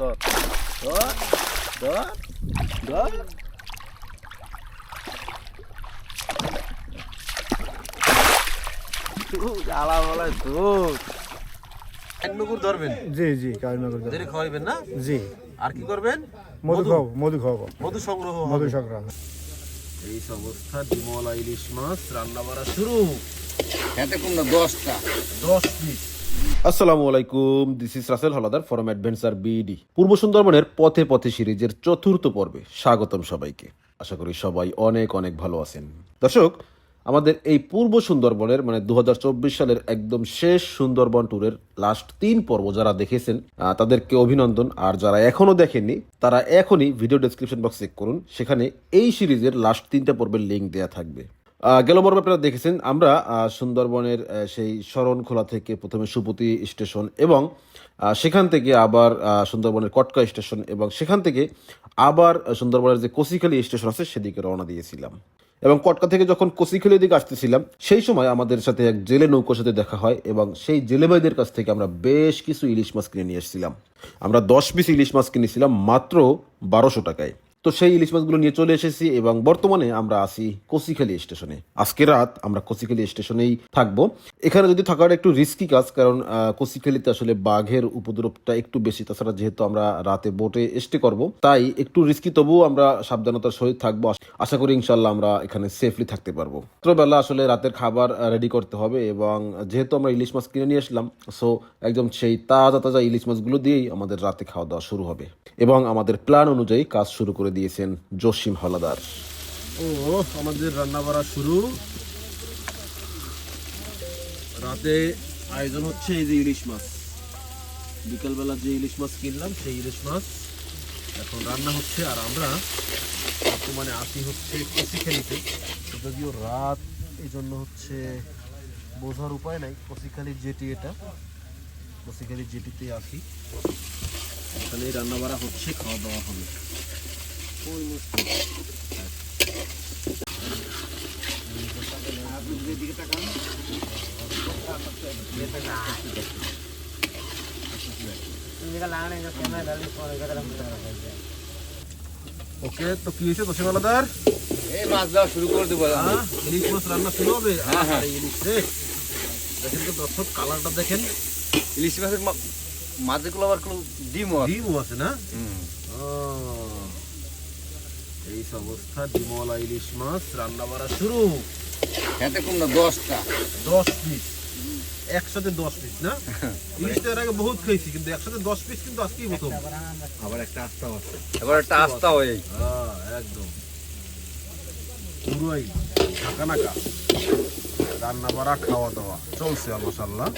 ধর ধর ধর ধর বলা দুধ এক নুকুর ধরবেন? জি জি কালীনগর ধরে না? জি। আর কি করবেন? মধু খাওয়াবো মধু খাওয়াবো। মধু সংগ্রহ হবে। মধু সংগ্রাম এই অবস্থা ডিমলা ইলিশ মাছ রান্না বাড়া শুরু। এতে কম না দশটা? দশ পিস। আসসালামু আলাইকুম this is Rasel Howlader from adventure BD পূর্ব সুন্দরবনের পথে পথে সিরিজের চতুর্থ পর্বে স্বাগতম সবাইকে। আশা করি সবাই অনেক অনেক ভালো আছেন। দর্শক, আমাদের এই পূর্ব সুন্দরবনের মানে দু হাজার চব্বিশ সালের একদম শেষ সুন্দরবন ট্যুরের লাস্ট তিন পর্ব যারা দেখেছেন তাদেরকে অভিনন্দন। আর যারা এখনও দেখেননি, তারা এখনই ভিডিও ডেসক্রিপশন বক্স চেক করুন। সেখানে এই সিরিজের লাস্ট তিনটা পর্বের লিঙ্ক দেওয়া থাকবে। গেল পর্বে আপনারা দেখেছেন, আমরা সুন্দরবনের সেই শরণখোলা থেকে প্রথমে সুপতি স্টেশন এবং সেখান থেকে আবার সুন্দরবনের কটকা স্টেশন এবং সেখান থেকে আবার সুন্দরবনের যে কসিখালী স্টেশন আছে, সেদিকে রওনা দিয়েছিলাম। এবং কটকা থেকে যখন কসিখালীর দিকে আসতেছিলাম, সেই সময় আমাদের সাথে এক জেলে নৌকোর সাথে দেখা হয় এবং সেই জেলে ভাইদের কাছ থেকে আমরা বেশ কিছু ইলিশ মাছ কিনে নিয়ে এসেছিলাম। আমরা দশ পিস ইলিশ মাছ কিনেছিলাম মাত্র বারোশো টাকায়। তো সেই ইলিশ মাছগুলো নিয়ে চলে এসেছি এবং বর্তমানে আমরা আছি কচিখালী স্টেশনে। আজকে রাত আমরা কচিখালী স্টেশনেই থাকব। এখানে যদি থাকার একটু রিস্কি কাজ, কারণ কচিখালীতে আসলে বাঘের উপদ্রবটা একটু বেশি, তাছাড়া যেহেতু আমরা রাতে বোটে স্টে করব, তাই একটু রিস্কি তবুও আমরা সাবধানতার সহিত থাকব। আশা করি ইনশাল্লাহ আমরা এখানে সেফলি থাকতে পারব। রাত্রবেলা আসলে রাতের খাবার রেডি করতে হবে এবং যেহেতু আমরা ইলিশ মাছ কিনে নিয়ে আসলাম সো একদম সেই তাজা তাজা ইলিশ মাছগুলো দিয়েই আমাদের রাতে খাওয়া দাওয়া শুরু হবে। এবং আমাদের প্ল্যান অনুযায়ী কাজ শুরু করে দিয়েছেন জসিম হলাদার। ও, আমাদের রান্না বাড়া শুরু। রাতে আয়োজন হচ্ছে এই যে ইলিশ মাছ। বিকালবেলা যে ইলিশ মাছ কিনলাম, সেই ইলিশ মাছ এখন রান্না হচ্ছে, আর আমরা বর্তমানে আসি হচ্ছে কচিখালিতে। যদিও রাত এই জন্য হচ্ছে বোঝার উপায় নাই, কচিখালির জেটি এটা। কচিখালির জেটিতে আসি। এখানে রান্না বাড়া হচ্ছে, খাওয়া দাওয়া হবে। মুশকিল ওকে তো কি হয়েছে? দোষে মালাদার? এই মাছ দেওয়া শুরু করে দেবো হ্যাঁ ইলিশ মাছ রান্না শুরু হবে? হ্যাঁ, হ্যাঁ। ইলিশ দেখেন তো দর্শক কালারটা দেখেন। ইলিশ মাছের মা- মাঝেগুলো আবার কোনো ডিমও ডিমও আছে না? হুম। এই অবস্থা ডিমওয়ালা ইলিশ মাছ রান্না বাড়া শুরু। এতে কম না দশটা। দশ পিস একসাথে দশ পিস না? ইলিশ তো এর আগে বহুত খেয়েছি কিন্তু একসাথে দশ পিস কিন্তু আজকেই প্রথম। আবার একটা আস্তাও আছে। এবার একটা আস্তা হয়ে হ্যাঁ একদম। পুরোই ঢাকা নাকা। রান্না বাড়া খাওয়া দাওয়া চলছে মশাল্লাহ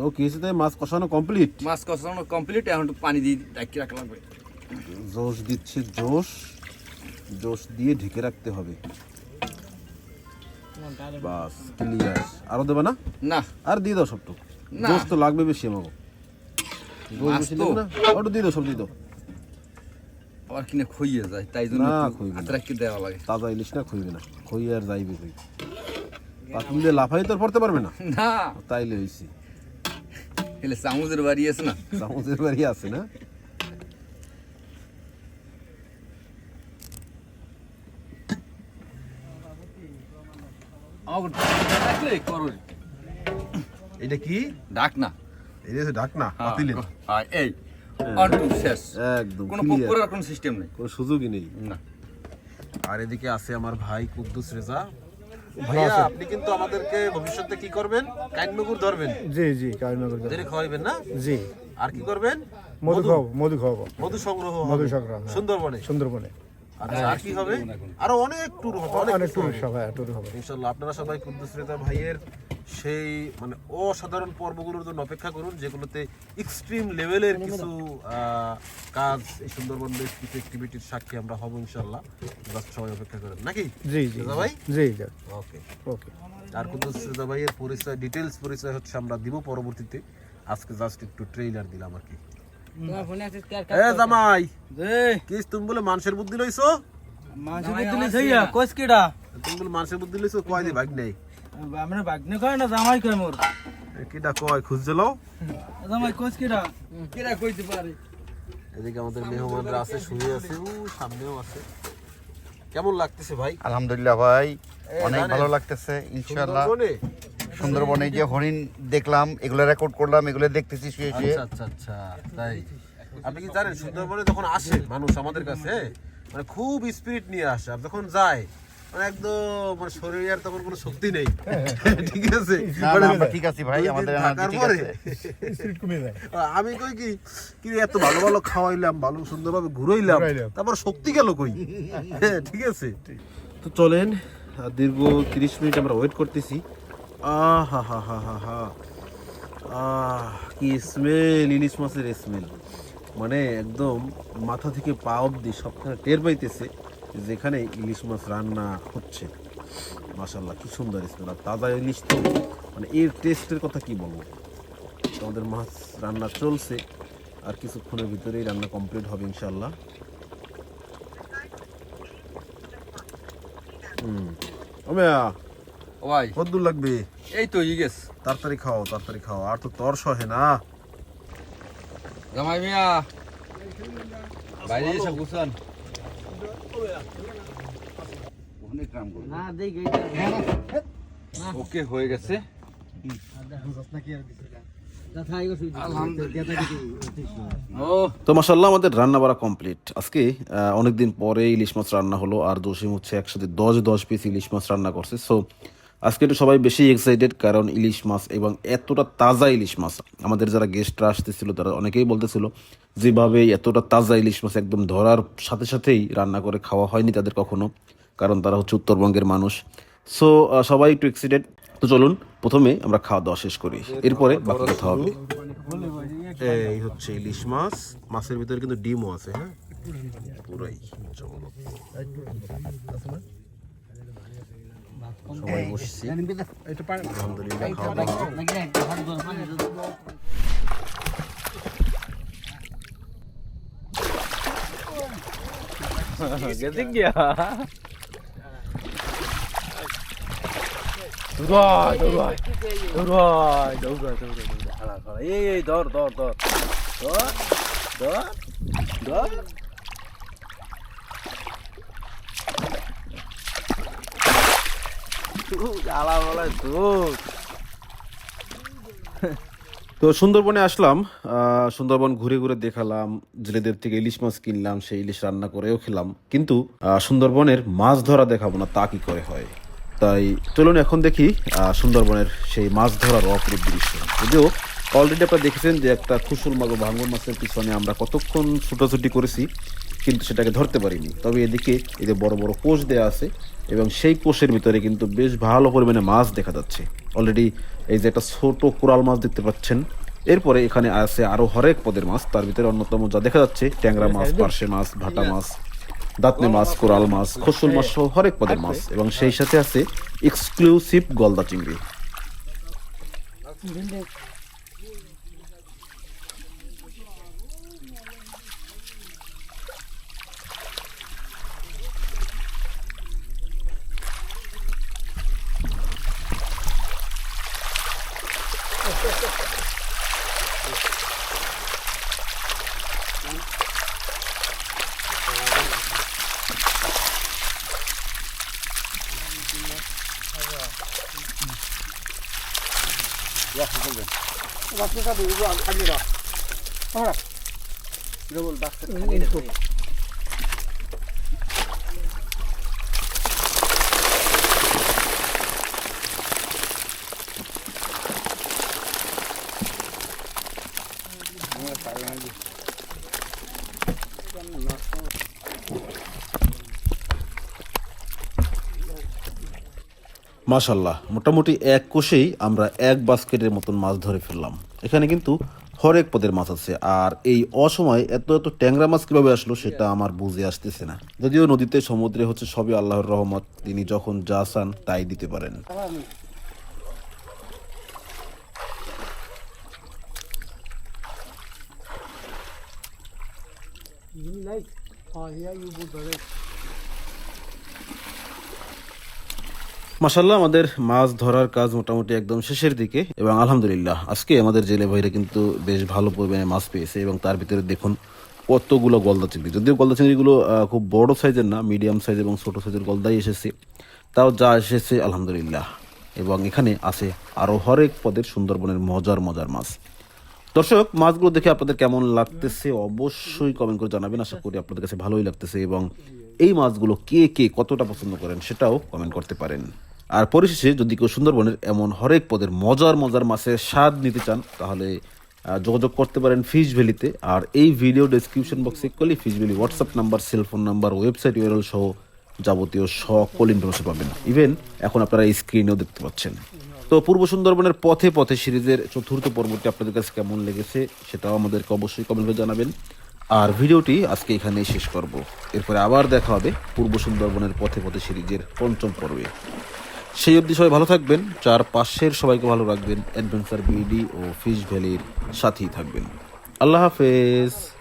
তো কি হয়েছে মাছ কষানো কমপ্লিট মাছ কষানো কমপ্লিট এখন একটু পানি দিয়ে ডাকি রাখা লাগবে জোশ দিচ্ছে জোশ। জোশ দিয়ে ঢেকে রাখতে হবে। বাস ক্লিয়ার আরও দেবে না? না। আর দিয়ে দাও সবটু না। জোশ তো লাগবে বেশি আমাকে ওটা দিয়ে দাও সব দিয়ে দাও। আবার কিনে খইয়ে যায় তাই জন্য না, খইবে না। রাখি দেওয়া লাগে। তাজা ইলিশ না খুঁজবে না। খুঁই আর যাইবে খুঁই পাতুল দিয়ে লাফাই তো পড়তে পারবে না? না। তাইলে হয়েছি এলে চামচের বাড়ি আছে না চামচের বাড়ি আছে না এটা কি ডাক না এটা হচ্ছে ঢাকনা হ্যাঁ, হ্যাঁ, এই অন্টু শেষ একদম কোনো clear। পোক করার কোনো সিস্টেম নেই কোনো সুযোগই নেই না আর এদিকে আছে আমার ভাই কুদ্দুস রেজা ভাইয়া আপনি কিন্তু আমাদেরকে ভবিষ্যতে কি করবেন? কাইনমগুর ধরবেন। জি জি কালীনগর ধরে খাওয়াইবেন না? জি। আর কি করবেন? মধু খাওয়াবো মধু খাওয়াবো। মধু সংগ্রহ মধু সংগ্রাম হ্যাঁ। সুন্দরবনে? সুন্দরবনে। আচ্ছা আর কি হবে? আরও অনেক ট্যুর হবে অনেক ট্যুর হবে। টুর হবে। ইনশাল্লাহ আপনারা সবাই কুদ্দুস রেজা ভাইয়ের সেই মানে অসাধারণ পর্বগুলোর জন্য অপেক্ষা করুন যেগুলোতে এক্সট্রিম লেভেলের কিছু কাজ এই সুন্দরবন বেশ কিছু অ্যাক্টিভিটির সাক্ষী আমরা হব ইনশাল্লাহ জাস্ট সবাই অপেক্ষা করেন নাকি? জি জি ভাই জি জি। ওকে। ওকে। আর কুদ্দুস রেজা ভাইয়ের পরিচয় ডিটেলস পরিচয় হচ্ছে আমরা দিব পরবর্তীতে। আজকে জাস্ট একটু ট্রেইলার দিলাম আর কি। তোমার ফোনে আছে তার এ জামাই! কিস তুমি বলে মানুষের বুদ্ধি লইছো? মাংস বুদ্ধি ছাইয়া কইস কিডা? তুমি বলে মানুষের বুদ্ধি লইছো কয় দি ভাগ নেই। আমরা বাগনে কয় না জামাই কয় মোর? কিটা কয় খুঁজছে লও। জামাই কইস কিডা? কেরা কইতে পারে? এদিকে আমাদের মেহমানরা আছে শুয়ে আছে ও সামনেও আছে। কেমন লাগতেছে ভাই? আলহামদুলিল্লাহ ভাই অনেক ভালো লাগতেছে ইনশাআল্লাহ। সুন্দরবনে? সুন্দরবনে যে হরিণ দেখলাম এগুলো রেকর্ড করলাম এগুলো দেখতেছি শুয়ে শুয়ে। আচ্ছা আচ্ছা আচ্ছা তাই। আপনি কি জানেন সুন্দরবনে যখন আসে মানুষ আমাদের কাছে মানে খুব স্পিরিট নিয়ে আসে। আর যখন যায় একদম মানে শরীরে আর তখন কোনো শক্তি নেই। ঠিক আছে? না, মানে না, আমরা ঠিক আছি ভাই আমাদের আছে। আমি কই কি কি এত ভালো ভালো খাওয়াইলাম ভালো সুন্দরভাবে ঘুরাইলাম ঘুরাইলাম। তারপর শক্তি গেল কই? হ্যাঁ, ঠিক আছে। তো চলেন দীর্ঘ তিরিশ মিনিট আমরা ওয়েট করতেছি। আহ হা হা হা হা। হা আহ কি স্মেল ইলিশ মাছের স্মেল মানে একদম মাথা থেকে পা অব্দি সবখানে টের পাইতেছে। যেখানে ইলিশ মাছ রান্না হচ্ছে মাশাল্লাহ কি সুন্দর স্মেল আর তাজা ইলিশ তো। মানে এর টেস্টের কথা কি বলব? আমাদের মাছ রান্না চলছে আর কিছুক্ষণের ভিতরেই রান্না কমপ্লিট হবে ইনশাল্লাহ হুম। ওমেয়া ও লাগবে? এই তো ই গেছ। তাড়াতাড়ি খাও তাড়াতাড়ি খাও আর তো তর সহে না। জামাই মিয়া বাইরে এসে গুছান। ওকে হয়ে গেছে। কথাই গো সুই ও। তো মাসাল্লাহ আমাদের রান্না বাড়া কমপ্লিট আজকে আহ, অনেকদিন পরে ইলিশ মাছ রান্না হলো আর জসিম হচ্ছে একসাথে দশ দশ পিস ইলিশ মাছ রান্না করছে। সো আজকে একটু সবাই বেশি এক্সাইটেড কারণ ইলিশ মাছ এবং এতটা তাজা ইলিশ মাছ। আমাদের যারা গেস্টরা আসতেছিল, তারা অনেকেই বলতেছিল যেভাবে এতটা তাজা ইলিশ মাছ একদম ধরার সাথে সাথেই রান্না করে খাওয়া হয়নি তাদের কখনো। কারণ তারা হচ্ছে উত্তরবঙ্গের মানুষ। সো সবাই একটু এক্সাইটেড তো চলুন, প্রথমে আমরা খাওয়া দাওয়া শেষ করি। এরপরে বাকি কথা হবে। এই হচ্ছে ইলিশ মাছ। মাছের ভিতরে কিন্তু ডিমও আছে হ্যাঁ? পুরাই চলো সবাই বসছি। আলহামদুলিল্লাহ খাওয়া দাওয়া নাকি একটা হাত ধরে পানি দাও গেছে গিয়া। দৌড়াই দৌড়াই দৌড়াই দৌড়াই দৌড়াই দৌড়াই হালা হালা। এই তো সুন্দরবনে আসলাম সুন্দরবন ঘুরে ঘুরে দেখালাম, জেলেদের থেকে ইলিশ মাছ কিনলাম, সেই ইলিশ রান্না করেও খেলাম। কিন্তু সুন্দরবনের মাছ ধরা দেখাবো না, তা কি করে হয়? তাই চলুন এখন দেখি সুন্দরবনের সেই মাছ ধরার অপরূপ দৃশ্য। যদিও অলরেডি আপনারা দেখেছেন যে একটা খুশুল মাগো ভাঙ্গন মাছের পিছনে আমরা কতক্ষণ ছুটাছুটি করেছি, কিন্তু সেটাকে ধরতে পারিনি। তবে এদিকে এদের বড় বড় কোষ দেওয়া আছে এবং সেই কোষের ভিতরে কিন্তু বেশ ভালো পরিমাণে মাছ দেখা যাচ্ছে। অলরেডি এই যে একটা ছোট কোরাল মাছ দেখতে পাচ্ছেন। এরপরে এখানে আছে আরও হরেক পদের মাছ। তার ভিতরে অন্যতম যা দেখা যাচ্ছে ট্যাংরা মাছ পার্শে মাছ ভাটা মাছ দাঁতনে মাছ কোরাল মাছ খসুল মাছ সহ হরেক পদের মাছ। এবং সেই সাথে আছে এক্সক্লুসিভ গলদা চিংড়ি। 야, 이거 뭐. 낚시사도 이거 안 갑니다. 어라. 이러면 낚시 가게 মাশাল্লাহ, মোটামুটি এক কোষেই আমরা এক বাস্কেটের মতন মাছ ধরে ফেললাম। এখানে কিন্তু হরেক পদের মাছ আছে, আর এই অসময় এত এত ট্যাংরা মাছ কীভাবে আসলো সেটা আমার বুঝে আসতেছে না। যদিও নদীতে, সমুদ্রে হচ্ছে সবই আল্লাহর রহমত, তিনি যখন যা চান তাই দিতে পারেন। মাসাল্লাহ আমাদের মাছ ধরার কাজ মোটামুটি একদম শেষের দিকে এবং আলহামদুলিল্লাহ, আজকে আমাদের জেলে ভাইরা কিন্তু বেশ ভালো পরিমাণে মাছ পেয়েছে এবং তার ভিতরে দেখুন কতগুলো গলদা চিংড়ি। যদিও গলদা চিংড়িগুলো খুব বড় সাইজের না, মিডিয়াম সাইজ এবং ছোট সাইজের গলদাই এসেছে, তাও যা এসেছে আলহামদুলিল্লাহ। এবং এখানে আছে আরও হরেক পদের সুন্দরবনের মজার মজার মাছ। দর্শক, মাছগুলো দেখে আপনাদের কেমন লাগতেছে অবশ্যই কমেন্ট করে জানাবেন। আশা করি আপনাদের কাছে ভালোই লাগতেছে এবং এই মাছগুলো কে কে কতটা পছন্দ করেন সেটাও কমেন্ট করতে পারেন। আর পরিশেষে যদি কেউ সুন্দরবনের এমন হরেক পদের মজার মজার মাছের স্বাদ নিতে চান, তাহলে যোগাযোগ করতে পারেন ফিশ ভ্যালিতে। আর এই ভিডিও ডেসক্রিপশন বক্সে করলে fish valley WhatsApp number cellphone number website URL সহ যাবতীয় সকল ইনফরমেশন পাবেন। ইভেন এখন আপনারা এই স্ক্রিনেও দেখতে পাচ্ছেন। তো পূর্ব সুন্দরবনের পথে পথে সিরিজের চতুর্থ পর্বটি আপনাদের কাছে কেমন লেগেছে সেটাও আমাদেরকে অবশ্যই কমেন্ট জানাবেন। আর ভিডিওটি আজকে এখানেই শেষ করব। এরপরে আবার দেখা হবে পূর্ব সুন্দরবনের পথে পথে সিরিজের পঞ্চম পর্বে। সেই অবধি সবাই ভালো থাকবেন। চার পাশের সবাইকে ভালো রাখবেন। অ্যাডভেঞ্চার বিডি ও ফিশ ভ্যালির সাথেই থাকবেন। আল্লাহ হাফেজ।